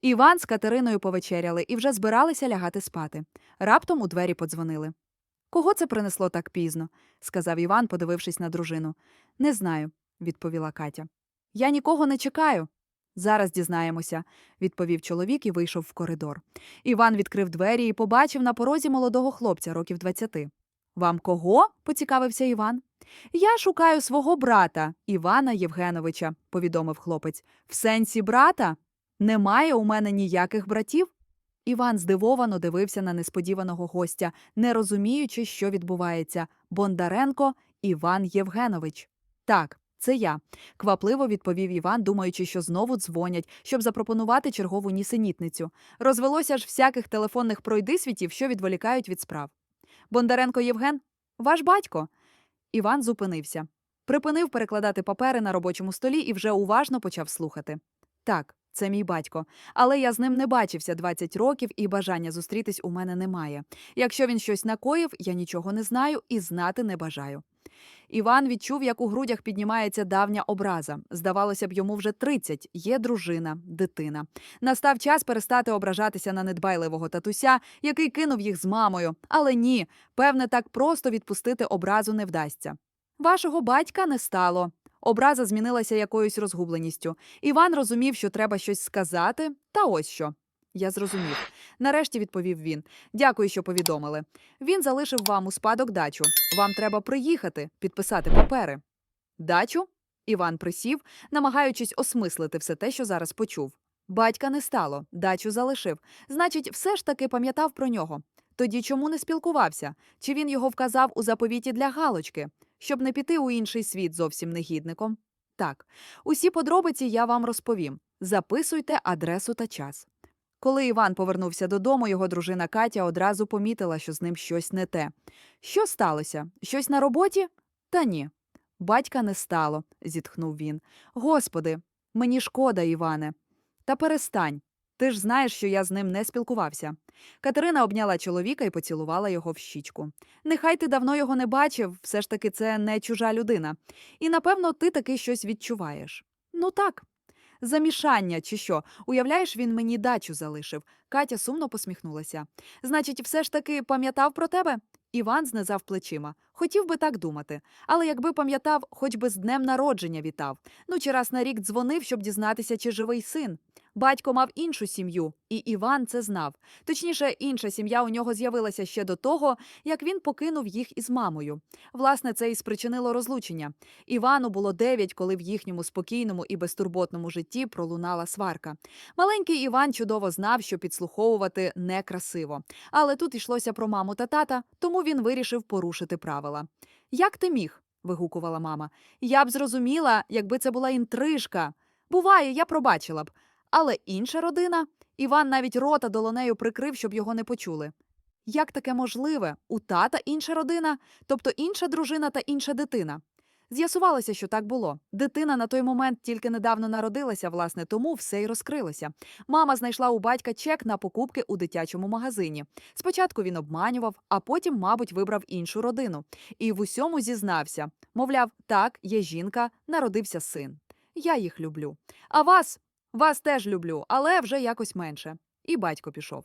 Іван з Катериною повечеряли і вже збиралися лягати спати. Раптом у двері подзвонили. Кого це принесло так пізно? сказав Іван, подивившись на дружину. Не знаю, відповіла Катя. Я нікого не чекаю. Зараз дізнаємося, відповів чоловік і вийшов в коридор. Іван відкрив двері і побачив на порозі молодого хлопця років двадцяти. Вам кого? поцікавився Іван. Я шукаю свого брата, Івана Євгеновича, повідомив хлопець. В сенсі брата? Немає у мене ніяких братів. Іван здивовано дивився на несподіваного гостя, не розуміючи, що відбувається. Бондаренко Іван Євгенович. Так, це я, квапливо відповів Іван, думаючи, що знову дзвонять, щоб запропонувати чергову нісенітницю. Розвелося ж всяких телефонних пройдисвітів, що відволікають від справ. Бондаренко Євген, ваш батько. Іван зупинився. Припинив перекладати папери на робочому столі і вже уважно почав слухати. Так, це мій батько, але я з ним не бачився 20 років і бажання зустрітись у мене немає. Якщо він щось накоїв, я нічого не знаю і знати не бажаю. Іван відчув, як у грудях піднімається давня образа. Здавалося б, йому вже 30, є дружина, дитина. Настав час перестати ображатися на недбайливого татуся, який кинув їх з мамою. Але ні, певне, так просто відпустити образу не вдасться. Вашого батька не стало. Образа змінилася якоюсь розгубленістю. Іван розумів, що треба щось сказати, та ось що. Я зрозумів. Нарешті відповів він. Дякую, що повідомили. Він залишив вам у спадок дачу. Вам треба приїхати, підписати папери. Дачу? Іван присів, намагаючись осмислити все те, що зараз почув. Батька не стало, дачу залишив. Значить, все ж таки пам'ятав про нього. Тоді чому не спілкувався? Чи він його вказав у заповіті для галочки, щоб не піти у інший світ зовсім негідником? Так, усі подробиці я вам розповім. Записуйте адресу та час. Коли Іван повернувся додому, його дружина Катя одразу помітила, що з ним щось не те. Що сталося? Щось на роботі? Та ні. Батька не стало, зітхнув він. Господи, мені шкода, Іване. Та перестань. Ти ж знаєш, що я з ним не спілкувався. Катерина обняла чоловіка і поцілувала його в щічку. Нехай ти давно його не бачив, все ж таки це не чужа людина. І напевно ти таки щось відчуваєш. Ну так. Замішання, чи що? Уявляєш, він мені дачу залишив. Катя сумно посміхнулася. Значить, все ж таки пам'ятав про тебе? Іван знизав плечима. Хотів би так думати. Але якби пам'ятав, хоч би з днем народження вітав. Ну, чи раз на рік дзвонив, щоб дізнатися, чи живий син. Батько мав іншу сім'ю, і Іван це знав. Точніше, інша сім'я у нього з'явилася ще до того, як він покинув їх із мамою. Власне, це і спричинило розлучення. Івану було дев'ять, коли в їхньому спокійному і безтурботному житті пролунала сварка. Маленький Іван чудово знав, що підслуховувати некрасиво. Але тут йшлося про маму та тата, тому він вирішив порушити правила. Як ти міг? вигукувала мама. Я б зрозуміла, якби це була інтрижка. Буває, я пробачила б. Але інша родина Іван навіть рота долонею прикрив, щоб його не почули. Як таке можливе? У тата інша родина, тобто інша дружина та інша дитина. З'ясувалося, що так було. Дитина на той момент тільки недавно народилася, власне, тому все й розкрилося. Мама знайшла у батька чек на покупки у дитячому магазині. Спочатку він обманював, а потім, мабуть, вибрав іншу родину. І в усьому зізнався. Мовляв, так, є жінка, народився син. Я їх люблю. А вас? Вас теж люблю, але вже якось менше. І батько пішов.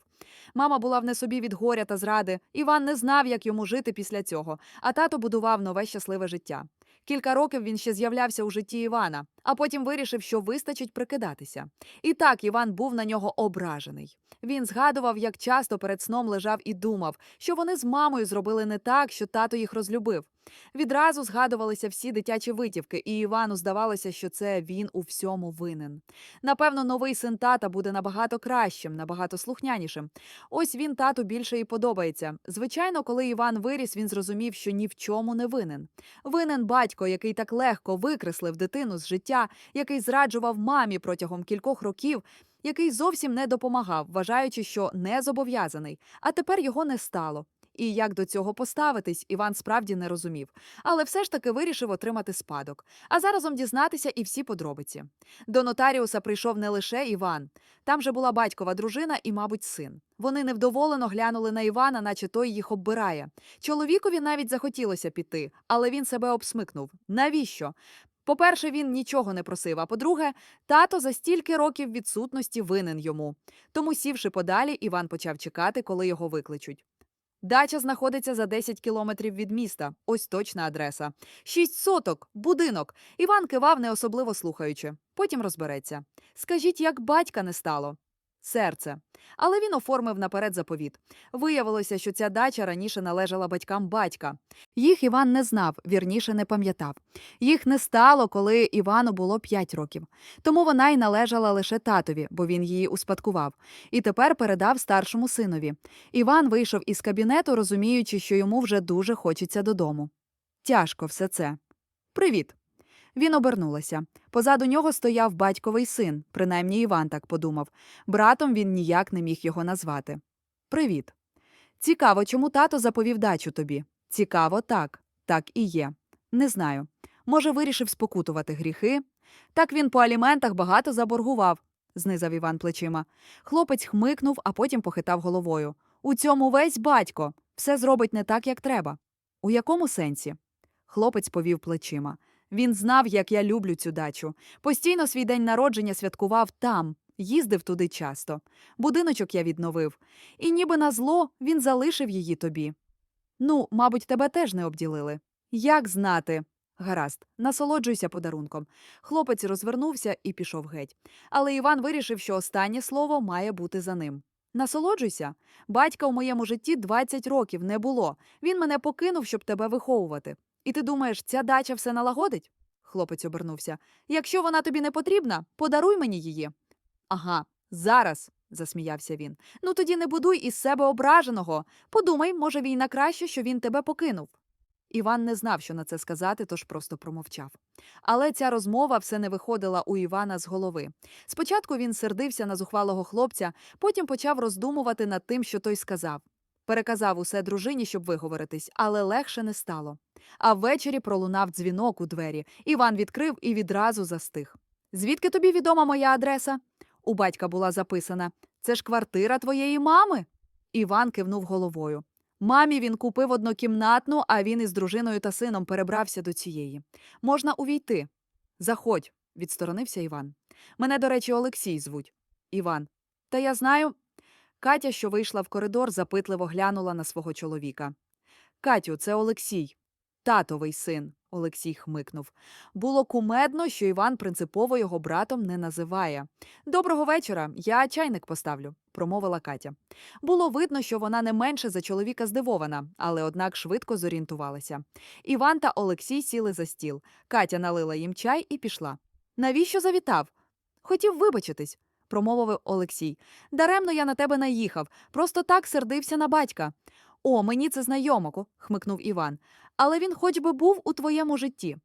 Мама була в несобі від горя та зради. Іван не знав, як йому жити після цього, а тато будував нове щасливе життя. Кілька років він ще з'являвся у житті Івана, а потім вирішив, що вистачить прикидатися. І так Іван був на нього ображений. Він згадував, як часто перед сном лежав і думав, що вони з мамою зробили не так, що тато їх розлюбив. Відразу згадувалися всі дитячі витівки, і Івану здавалося, що це він у всьому винен. Напевно, новий син тата буде набагато кращим, набагато слухнянішим. Ось він тату більше і подобається. Звичайно, коли Іван виріс, він зрозумів, що ні в чому не винен. Винен батько, який так легко викреслив дитину з життя, який зраджував мамі протягом кількох років. Який зовсім не допомагав, вважаючи, що не зобов'язаний, а тепер його не стало. І як до цього поставитись, Іван справді не розумів, але все ж таки вирішив отримати спадок, а заразом дізнатися і всі подробиці. До нотаріуса прийшов не лише Іван, там же була батькова дружина і, мабуть, син. Вони невдоволено глянули на Івана, наче той їх оббирає. Чоловікові навіть захотілося піти, але він себе обсмикнув. Навіщо? По-перше, він нічого не просив. А по-друге, тато за стільки років відсутності винен йому. Тому, сівши подалі, Іван почав чекати, коли його викличуть. Дача знаходиться за 10 кілометрів від міста. Ось точна адреса. Шість соток, будинок. Іван кивав, не особливо слухаючи. Потім розбереться. Скажіть, як батька не стало? Серце. Але він оформив наперед заповіт. Виявилося, що ця дача раніше належала батькам батька. Їх Іван не знав, вірніше не пам'ятав. Їх не стало, коли Івану було 5 років. Тому вона й належала лише татові, бо він її успадкував. І тепер передав старшому синові. Іван вийшов із кабінету, розуміючи, що йому вже дуже хочеться додому. Тяжко все це. Привіт. Він обернулася. Позаду нього стояв батьковий син, принаймні Іван так подумав. Братом він ніяк не міг його назвати. Привіт. Цікаво, чому тато заповів дачу тобі. Цікаво, так. Так і є. Не знаю. Може, вирішив спокутувати гріхи? Так він по аліментах багато заборгував, знизав Іван плечима. Хлопець хмикнув, а потім похитав головою. У цьому весь батько. Все зробить не так, як треба. У якому сенсі? Хлопець повів плечима. Він знав, як я люблю цю дачу. Постійно свій день народження святкував там, їздив туди часто. Будиночок я відновив. І ніби на зло він залишив її тобі. Ну, мабуть, тебе теж не обділили. Як знати? Гаразд, насолоджуйся подарунком. Хлопець розвернувся і пішов геть. Але Іван вирішив, що останнє слово має бути за ним. Насолоджуйся. Батька у моєму житті 20 років не було. Він мене покинув, щоб тебе виховувати. І ти думаєш, ця дача все налагодить? Хлопець обернувся. Якщо вона тобі не потрібна, подаруй мені її. Ага, зараз, засміявся він. Ну тоді не будуй із себе ображеного. Подумай, може, війна краще, що він тебе покинув. Іван не знав, що на це сказати, тож просто промовчав. Але ця розмова все не виходила у Івана з голови. Спочатку він сердився на зухвалого хлопця, потім почав роздумувати над тим, що той сказав. Переказав усе дружині, щоб виговоритись, але легше не стало. А ввечері пролунав дзвінок у двері. Іван відкрив і відразу застиг. Звідки тобі відома моя адреса? У батька була записана. Це ж квартира твоєї мами. Іван кивнув головою. Мамі він купив однокімнатну, а він із дружиною та сином перебрався до цієї. Можна увійти. Заходь, відсторонився Іван. Мене, до речі, Олексій звуть. Іван. Та я знаю. Катя, що вийшла в коридор, запитливо глянула на свого чоловіка. Катю, це Олексій. Татовий син, Олексій хмикнув. Було кумедно, що Іван принципово його братом не називає. Доброго вечора, я чайник поставлю, промовила Катя. Було видно, що вона не менше за чоловіка здивована, але однак швидко зорієнтувалася. Іван та Олексій сіли за стіл. Катя налила їм чай і пішла. Навіщо завітав? Хотів вибачитись, промовив Олексій. Даремно я на тебе наїхав, просто так сердився на батька. О, мені це знайомоко, хмикнув Іван. Але він хоч би був у твоєму житті.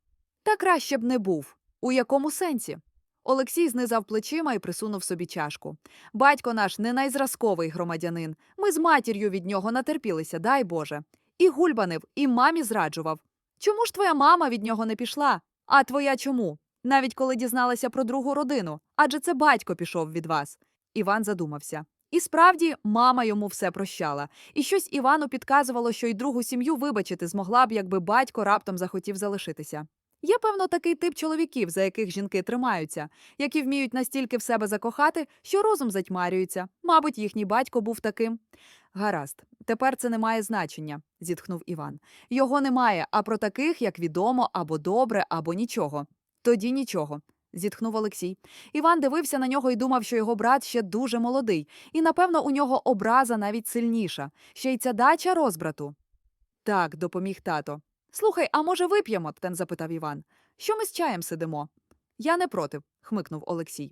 Та краще б не був. У якому сенсі? Олексій знизав плечима і присунув собі чашку. Батько наш не найзразковий громадянин. Ми з матір'ю від нього натерпілися, дай Боже. І гульбанив, і мамі зраджував. Чому ж твоя мама від нього не пішла? А твоя чому? Навіть коли дізналася про другу родину. Адже це батько пішов від вас. Іван задумався. І справді, мама йому все прощала. І щось Івану підказувало, що й другу сім'ю вибачити змогла б, якби батько раптом захотів залишитися. Є, певно, такий тип чоловіків, за яких жінки тримаються, які вміють настільки в себе закохати, що розум затьмарюється. Мабуть, їхній батько був таким. Гаразд, тепер це не має значення, зітхнув Іван. Його немає, а про таких, як відомо, або добре, або нічого. Тоді нічого. Зітхнув Олексій. Іван дивився на нього і думав, що його брат ще дуже молодий, і, напевно, у нього образа навіть сильніша. Ще й ця дача розбрату. Так, допоміг тато. Слухай, а може вип'ємо? Тен запитав Іван. Що ми з чаєм сидимо? Я не проти, хмикнув Олексій.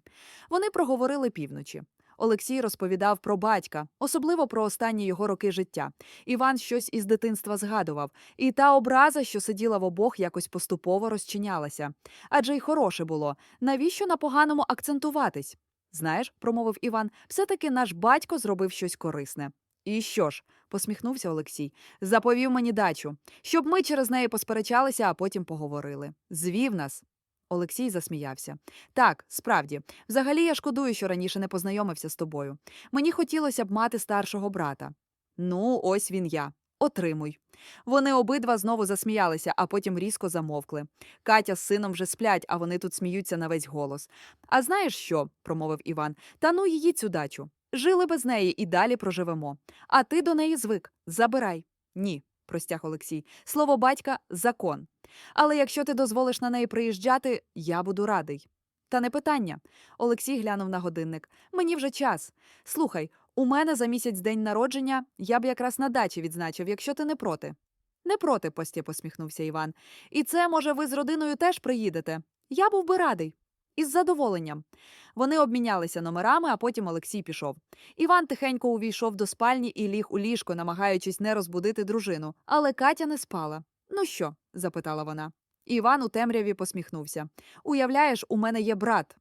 Вони проговорили півночі. Олексій розповідав про батька, особливо про останні його роки життя. Іван щось із дитинства згадував, і та образа, що сиділа в обох, якось поступово розчинялася. Адже й хороше було. Навіщо на поганому акцентуватись? Знаєш, промовив Іван, все-таки наш батько зробив щось корисне. І що ж? посміхнувся Олексій. Заповів мені дачу, щоб ми через неї посперечалися, а потім поговорили. Звів нас. Олексій засміявся. Так, справді, взагалі я шкодую, що раніше не познайомився з тобою. Мені хотілося б мати старшого брата. Ну, ось він я. Отримуй. Вони обидва знову засміялися, а потім різко замовкли. Катя з сином вже сплять, а вони тут сміються на весь голос. А знаєш що? промовив Іван. Та ну її цю дачу. Жили без неї і далі проживемо. А ти до неї звик. Забирай. Ні, простяг Олексій. Слово батька закон. Але якщо ти дозволиш на неї приїжджати, я буду радий. Та не питання. Олексій глянув на годинник. Мені вже час. Слухай, у мене за місяць день народження, я б якраз на дачі відзначив, якщо ти не проти. Не проти, постє посміхнувся Іван. І це, може, ви з родиною теж приїдете. Я був би радий. Із задоволенням. Вони обмінялися номерами, а потім Олексій пішов. Іван тихенько увійшов до спальні і ліг у ліжко, намагаючись не розбудити дружину. Але Катя не спала. Ну що? Запитала вона. Іван у темряві посміхнувся. Уявляєш, у мене є брат.